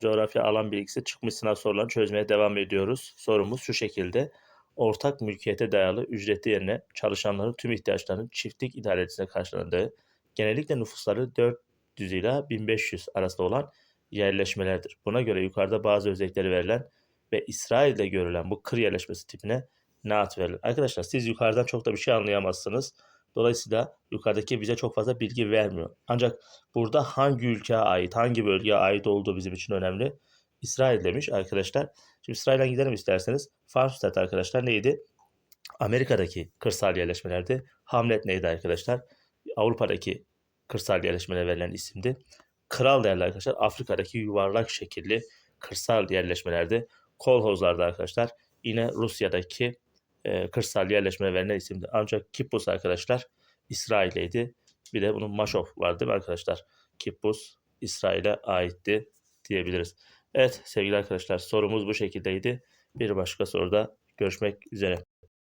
coğrafya alan bilgisi çıkmış sınav sorularını çözmeye devam ediyoruz. Sorumuz şu şekilde. Ortak mülkiyete dayalı ücretli yerine çalışanların tüm ihtiyaçlarının çiftlik idarecisine karşılandığı, genellikle nüfusları 400 ila 1500 arasında olan yerleşmelerdir. Buna göre yukarıda bazı özellikleri verilen ve İsrail'de görülen bu kır yerleşmesi tipine ne ad verilir? Arkadaşlar siz yukarıdan çok da bir şey anlayamazsınız. Dolayısıyla yukarıdaki bize çok fazla bilgi vermiyor. Ancak burada hangi ülkeye ait, hangi bölgeye ait olduğu bizim için önemli. İsrail demiş arkadaşlar. Şimdi İsrail'den gidelim isterseniz. Farmstead arkadaşlar neydi? Amerika'daki kırsal yerleşmelerdi. Hamlet neydi arkadaşlar? Avrupa'daki kırsal yerleşmelere verilen isimdi. Kral değerli arkadaşlar Afrika'daki yuvarlak şekilli kırsal yerleşmelerde. Kolhozlarda arkadaşlar yine Rusya'daki e, kırsal yerleşmelere verilen isimdi. Ancak Kippus arkadaşlar İsrail'eydi. Bir de bunun Maşov var değil mi arkadaşlar? Kippus İsrail'e aitti diyebiliriz. Evet sevgili arkadaşlar sorumuz bu şekildeydi. Bir başka soruda görüşmek üzere.